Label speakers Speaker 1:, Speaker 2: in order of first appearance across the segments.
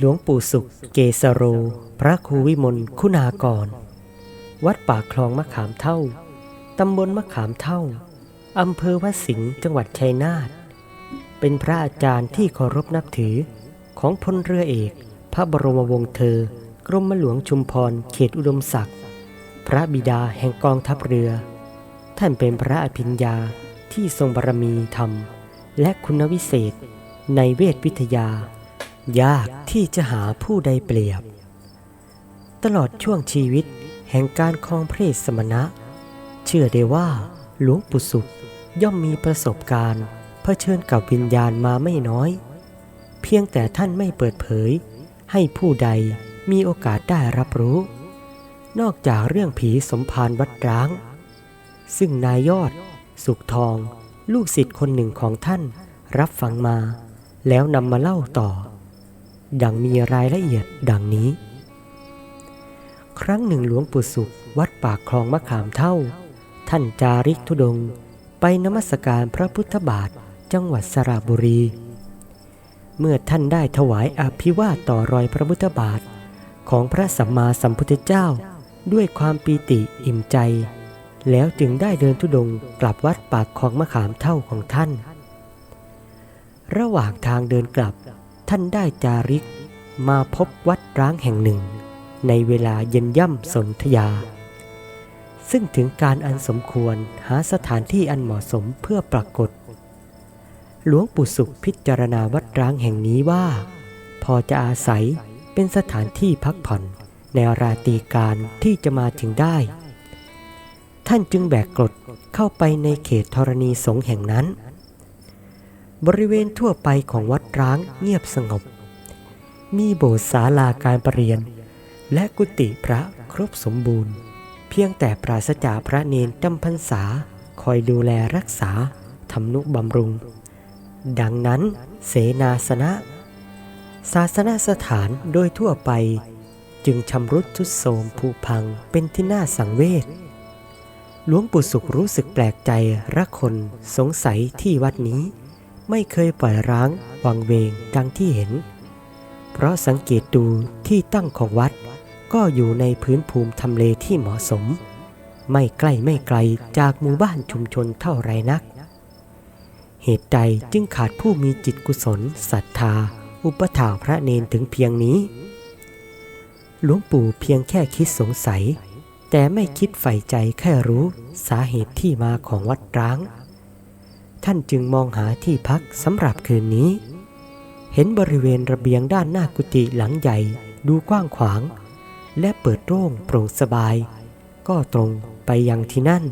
Speaker 1: หลวงปู่สุข เกสโร พระครูวิมลคุณากร วัดป่าคลองมะขามเท่า ตำบลมะขามเท่า อำเภอวัดสิงห์จังหวัดชัยนาท เป็นพระอาจารย์ที่เคารพนับถือของพลเรือเอก พระบรมวงศ์เธอ กรมหลวงชุมพร เขตอุดมศักดิ์ พระบิดาแห่งกองทัพเรือ ท่านเป็นพระอภิญญาที่ทรงบารมีธรรม และคุณวิเศษในเวทวิทยา ยากที่จะหาผู้ใดเปรียบ ตลอดช่วงชีวิตแห่งการครองเพศสมณะ เชื่อได้ว่าหลวงปู่สุขย่อมมีประสบการณ์เผชิญกับวิญญาณมาไม่น้อย เพียงแต่ท่านไม่เปิดเผย ให้ผู้ใดมีโอกาสได้รับรู้ นอกจากเรื่องผีสมภารวัดร้าง ซึ่งนายยอด สุขทอง ลูกศิษย์คนหนึ่งของท่านรับฟังมา แล้วนำมาเล่าต่อ ดังมีรายละเอียดดังนี้ ครั้งหนึ่งหลวงปู่สุขวัดปากคลองมะขามเท่า ท่านจาริกธุดงไปนมัสการพระพุทธบาทจังหวัดสระบุรี เมื่อท่านได้ถวายอภิวาทต่อรอยพระพุทธบาทของพระสัมมาสัมพุทธเจ้าด้วยความปีติอิ่มใจ แล้วจึงได้เดินธุดงกลับวัดปากคลองมะขามเท่าของท่าน ระหว่างทางเดินกลับ ท่านได้จาริกมาพบวัดร้างแห่งหนึ่ง ในเวลาเย็นย่ำสนธยา ซึ่งถึงการอันสมควรหาสถานที่อันเหมาะสมเพื่อปรากฏ หลวงปู่สุขพิจารณาวัดร้างแห่งนี้ว่า พอจะอาศัยเป็นสถานที่พักผ่อนในราตรีการที่จะมาถึงได้ ท่านจึงแบกกรดเข้าไปในเขตธรณีสงแห่งนั้น บริเวณทั่วไปของวัดร้างเงียบสงบ มีโบสถ์ศาลาการประเรียน และกุฏิพระครบสมบูรณ์ เพียงแต่ปราศจากพระเนนจำพรรษาคอยดูแลรักษาทำนุบำรุง ดังนั้นเสนาสนะ ศาสนสถานโดยทั่วไปจึงชำรุดทุดโทรมผุพังเป็นที่น่าสังเวชหลวงปู่สุขรู้สึกแปลกใจรักคนสงสัยที่วัดนี้ ไม่เคยปล่อยร้างวังเวงดังที่เห็น เพราะสังเกตดูที่ตั้งของวัด ก็อยู่ในพื้นภูมิทำเลที่เหมาะสม ไม่ใกล้ไม่ไกลจากหมู่บ้านชุมชนเท่าไรนัก เหตุใดจึงขาดผู้มีจิตกุศลศรัทธา อุปถาพระเนนถึงเพียงนี้หลวงปู่เพียงแค่คิดสงสัย แต่ไม่คิดใฝ่ใจแค่รู้สาเหตุที่มาของวัดร้าง ท่านจึงมองหาที่พักสำหรับคืนนี้ เห็นบริเวณระเบียงด้านหน้ากุฏิหลังใหญ่ดูกว้างขวาง และเปิดโล่งโปร่งสบาย ก็ตรงไปยังที่นั่น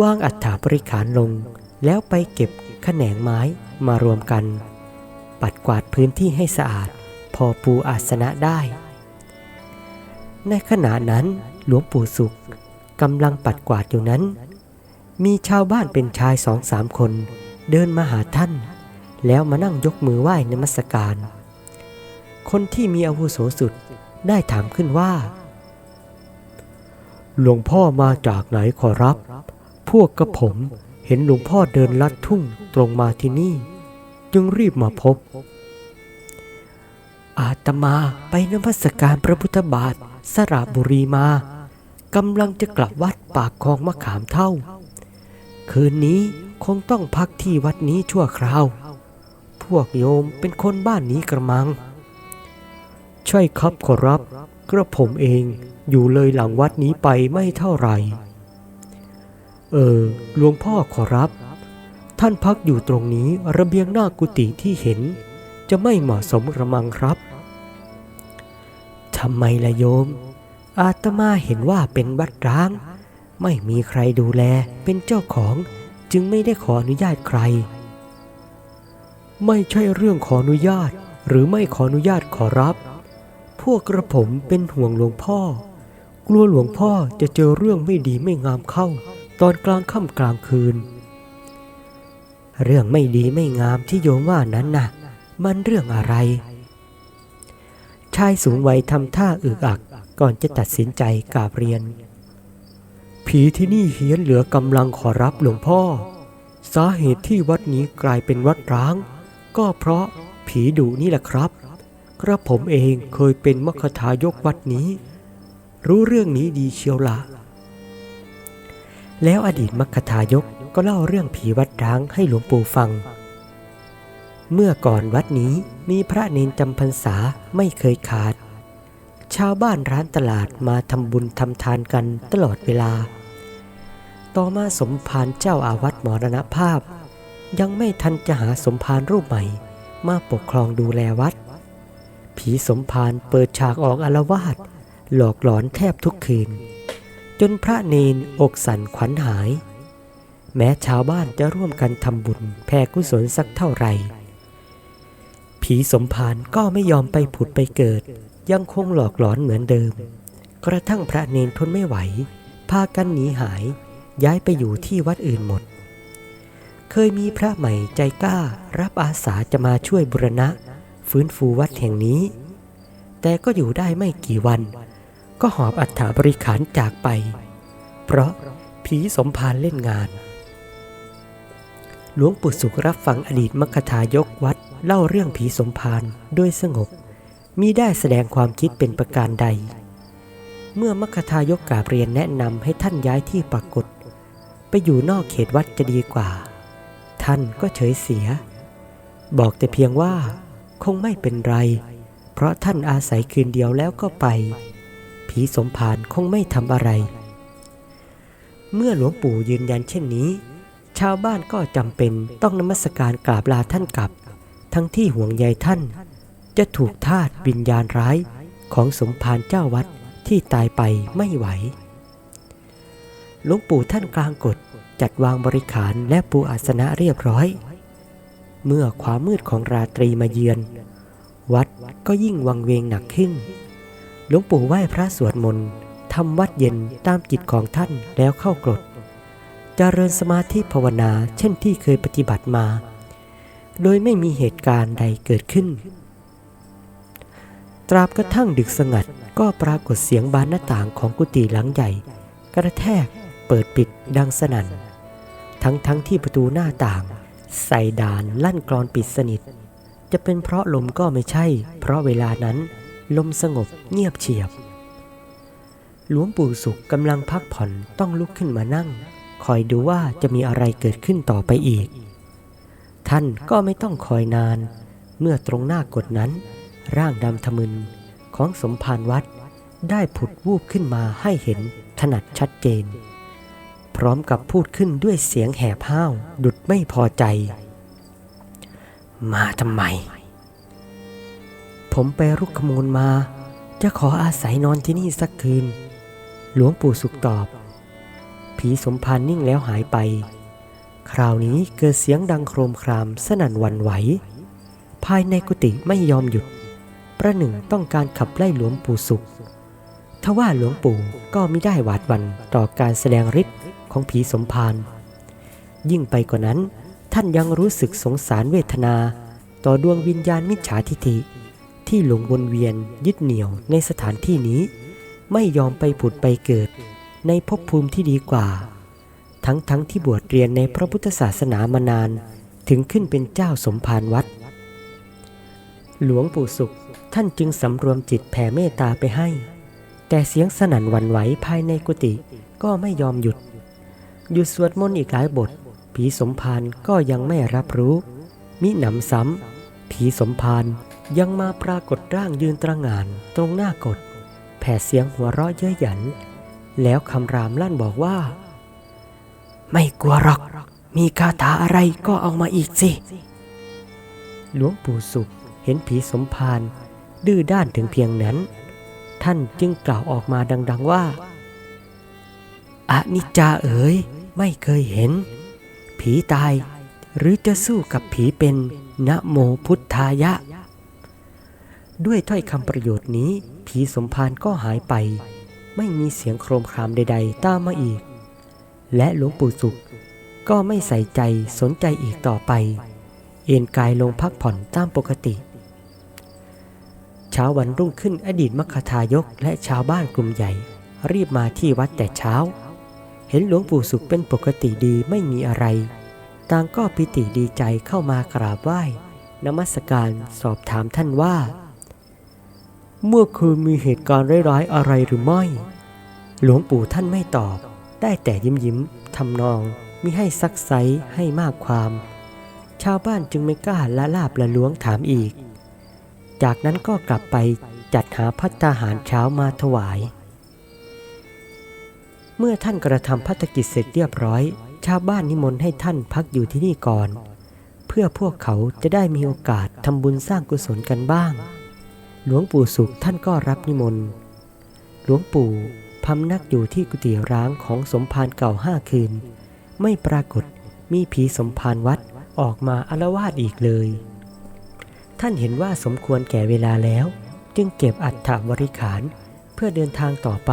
Speaker 1: วางอัฐาบริขารลง แล้วไปเก็บขแขนงไม้มารวมกัน ปัดกวาดพื้นที่ให้สะอาด พอปูอาสนะได้ ในขณะนั้นหลวงปู่สุขกำลังปัดกวาดอยู่นั้น มีชาวบ้านเป็นชายสองสามคน เดินมาหาท่าน แล้วมานั่งยกมือไหว้นมัสการ คนที่มีอาวุโสสุดได้ถามขึ้นว่า หลวงพ่อมาจากไหนขอรับ พวกกระผมเห็นหลวงพ่อเดินลัดทุ่งตรงมาที่นี่ จึงรีบมาพบ อาตมาไปนมัสการพระพุทธบาทสระบุรีมากำลังจะกลับวัดปากคลองมะขามเท่า คืนนี้คงต้องพักที่วัดนี้ชั่วคราว พวกโยมเป็นคนบ้านนี้กระมัง ใช่ครับขอรับ กระผมเองอยู่เลยหลังวัดนี้ไปไม่เท่าไหร่ เออหลวงพ่อขอรับ ท่านพักอยู่ตรงนี้ระเบียงหน้ากุฏิที่เห็น จะไม่เหมาะสมกระมังครับทำไมล่ะโยม อาตมาเห็นว่าเป็นวัดร้าง ไม่มีใครดูแลเป็นเจ้าของจึงไม่ได้ขออนุญาตใคร ไม่ใช่เรื่องขออนุญาตหรือไม่ขออนุญาตขอรับ พวกกระผมเป็นห่วงหลวงพ่อ กลัวหลวงพ่อจะเจอเรื่องไม่ดีไม่งามเข้า ตอนกลางค่ำกลางคืน เรื่องไม่ดีไม่งามที่โยมว่านั้นน่ะ มันเรื่องอะไร ชายสูงวัยทำท่าอึกอักก่อนจะตัดสินใจกราบเรียน ผีที่นี่เฮี้ยนเหลือกำลังขอรับหลวงพ่อ สาเหตุที่วัดนี้กลายเป็นวัดร้าง ก็เพราะผีดุนี่แหละครับ กระผมเองเคยเป็นมคทายกวัดนี้ รู้เรื่องนี้ดีเชียวละแล้วอดีตมคทายกก็เล่าเรื่องผีวัดร้างให้หลวงปู่ฟัง เมื่อก่อนวัดนี้มีพระเนนจำพรรษาไม่เคยขาด ชาวบ้านร้านตลาดมาทำบุญทำทานกันตลอดเวลา ต่อมาสมภารเจ้าอาวัดมรณภาพ ยังไม่ทันจะหาสมภารรูปใหม่ มาปกครองดูแลวัด ผีสมภารเปิดฉากออกอารวาสหลอกหลอนแทบทุกคืน จนพระเนนอกสั่นขวัญหาย แม้ชาวบ้านจะร่วมกันทำบุญแผ่กุศลสักเท่าไหร่ผีสมภารก็ไม่ยอมไปผุดไปเกิด ยังคงหลอกหลอนเหมือนเดิม กระทั่งพระเนนทนไม่ไหว พากันหนีหายย้ายไปอยู่ที่วัดอื่นหมด เคยมีพระใหม่ใจกล้ารับอาสาจะมาช่วยบุรณะ ฟื้นฟูวัดแห่งนี้ แต่ก็อยู่ได้ไม่กี่วัน ก็หอบอัฐาบริขารจากไป เพราะผีสมภารเล่นงานหลวงปู่สุขรับฟังอดีตมคทายกวัดเล่าเรื่องผีสมภารโดยสงบ มีได้แสดงความคิดเป็นประการใด เมื่อมคทายกกาบเรียนแนะนำให้ท่านย้ายที่ปรากฏ ไปอยู่นอกเขตวัดจะดีกว่า ท่านก็เฉยเสีย บอกแต่เพียงว่าคงไม่เป็นไร เพราะท่านอาศัยคืนเดียวแล้วก็ไป ผีสมภารคงไม่ทำอะไร เมื่อหลวงปู่ยืนยันเช่นนี้ ชาวบ้านก็จำเป็นต้องนมัสการกราบลาท่านกลับ ทั้งที่ห่วงใยท่าน จะถูกทาตุวิญญาณร้ายของสมภารเจ้าวัดที่ตายไปไม่ไหว หลวงปู่ท่านกลางกฎจัดวางบริขารและปูอาสนะเรียบร้อย เมื่อความมืดของราตรีมาเยือน วัดก็ยิ่งวังเวงหนักขึ้น หลวงปู่ไหว้พระสวดมนต์ทำวัดเย็นตามจิตของท่านแล้วเข้ากรดเจริญสมาธิภาวนาเช่นที่เคยปฏิบัติมา โดยไม่มีเหตุการณ์ใดเกิดขึ้น ตราบกระทั่งดึกสงัดก็ปรากฏเสียงบานหน้าต่างของกุฏิหลังใหญ่ กระแทกเปิดปิดดังสนั่น ทั้งทั้งที่ประตูหน้าต่าง ใส่ด่านลั่นกรอนปิดสนิท จะเป็นเพราะลมก็ไม่ใช่ เพราะเวลานั้น ลมสงบเงียบเฉียบ หลวงปู่สุขกำลังพักผ่อนต้องลุกขึ้นมานั่ง คอยดูว่าจะมีอะไรเกิดขึ้นต่อไปอีก ท่านก็ไม่ต้องคอยนาน เมื่อตรงหน้ากดนั้น ร่างดำทะมึนของสมภารวัดได้ผุดวูบขึ้นมาให้เห็นถนัดชัดเจน พร้อมกับพูดขึ้นด้วยเสียงแหบห้าวดุดไม่พอใจ มาทำไม ผมไปรุกขมูลมา จะขออาศัยนอนที่นี่สักคืน หลวงปู่สุขตอบ ผีสมภารนิ่งแล้วหายไป คราวนี้เกิดเสียงดังโครมครามสนั่นวันไหว ภายในกุฏิไม่ยอมหยุด ระหนึ่งต้องการขับไล่หลวงปู่สุข ทว่าหลวงปู่ก็ไม่ได้หวาดหวันต่อการแสดงฤทธิ์ของผีสมภาร ยิ่งไปกว่านั้น ท่านยังรู้สึกสงสารเวทนา ต่อดวงวิญญาณมิจฉาทิฐิ ที่หลงวนเวียนยึดเหนี่ยวในสถานที่นี้ ไม่ยอมไปผุดไปเกิด ในภพภูมิที่ดีกว่า ทั้งทั้งที่บวชเรียนในพระพุทธศาสนามานาน ถึงขึ้นเป็นเจ้าสมภารวัด หลวงปู่สุข ท่านจึงสำรวมจิตแผ่เมตตาไปให้ แต่เสียงสนั่นวันไหวภายในกุฏิก็ไม่ยอมหยุด หยุดสวดมนต์อีกหลายบท ผีสมภารก็ยังไม่รับรู้ มิหนำซ้ำผีสมภารยังมาปรากฏร่างยืนตระงานตรงหน้ากฏแผ่เสียงหัวเราะเย้ยหยัน แล้วคำรามลั่นบอกว่า ไม่กลัวหรอก มีคาถาอะไรก็เอามาอีกสิ หลวงปู่สุข เห็นผีสมภารดื้อด้านถึงเพียงนั้น ท่านจึงกล่าวออกมาดัง ๆว่าอนิจจาเอ๋ยไม่เคยเห็น ผีตายหรือจะสู้กับผีเป็นนะโมพุทธายะ ด้วยถ้อยคำประโยชน์นี้ ผีสมภารก็หายไป ไม่มีเสียงโครมครามใด ๆ ตามมาอีก และหลวงปู่สุขก็ไม่ใส่ใจสนใจอีกต่อไป เอนกายลงพักผ่อนตามปกติ เช้าวันรุ่งขึ้นอดีตมคทายกและชาวบ้านกลุ่มใหญ่ รีบมาที่วัดแต่เช้า เห็นหลวงปู่สุขเป็นปกติดีไม่มีอะไร ต่างก็ปิติดีใจเข้ามากราบไหว้นมัสการสอบถามท่านว่า เมื่อคืนมีเหตุการณ์ร้ายๆอะไรหรือไม่ หลวงปู่ท่านไม่ตอบ ได้แต่ยิ้มยิ้มๆทำนองมิให้ซักไซให้มากความ ชาวบ้านจึงไม่กล้าละลาบละล้วงถามอีก จากนั้นก็กลับไปจัดหาพัตตาหารเช้ามาถวาย เมื่อท่านกระทำพัฒกิจเสร็จเรียบร้อย ชาวบ้านนิมนต์ให้ท่านพักอยู่ที่นี่ก่อน เพื่อพวกเขาจะได้มีโอกาสทำบุญสร้างกุศลกันบ้าง หลวงปู่สุขท่านก็รับนิมนต์ หลวงปู่พำนักอยู่ที่กุฏิร้างของสมภารเก่าห้าคืน ไม่ปรากฏมีผีสมภารวัดออกมาอารวาสอีกเลย ท่านเห็นว่าสมควรแก่เวลาแล้ว จึงเก็บอัฐบริขารเพื่อเดินทางต่อไป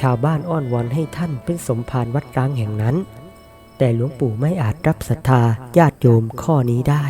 Speaker 1: ชาวบ้านอ้อนวอนให้ท่านเป็นสมภารวัดร้างแห่งนั้น แต่หลวงปู่ไม่อาจรับศรัทธาญาติโยมข้อนี้ได้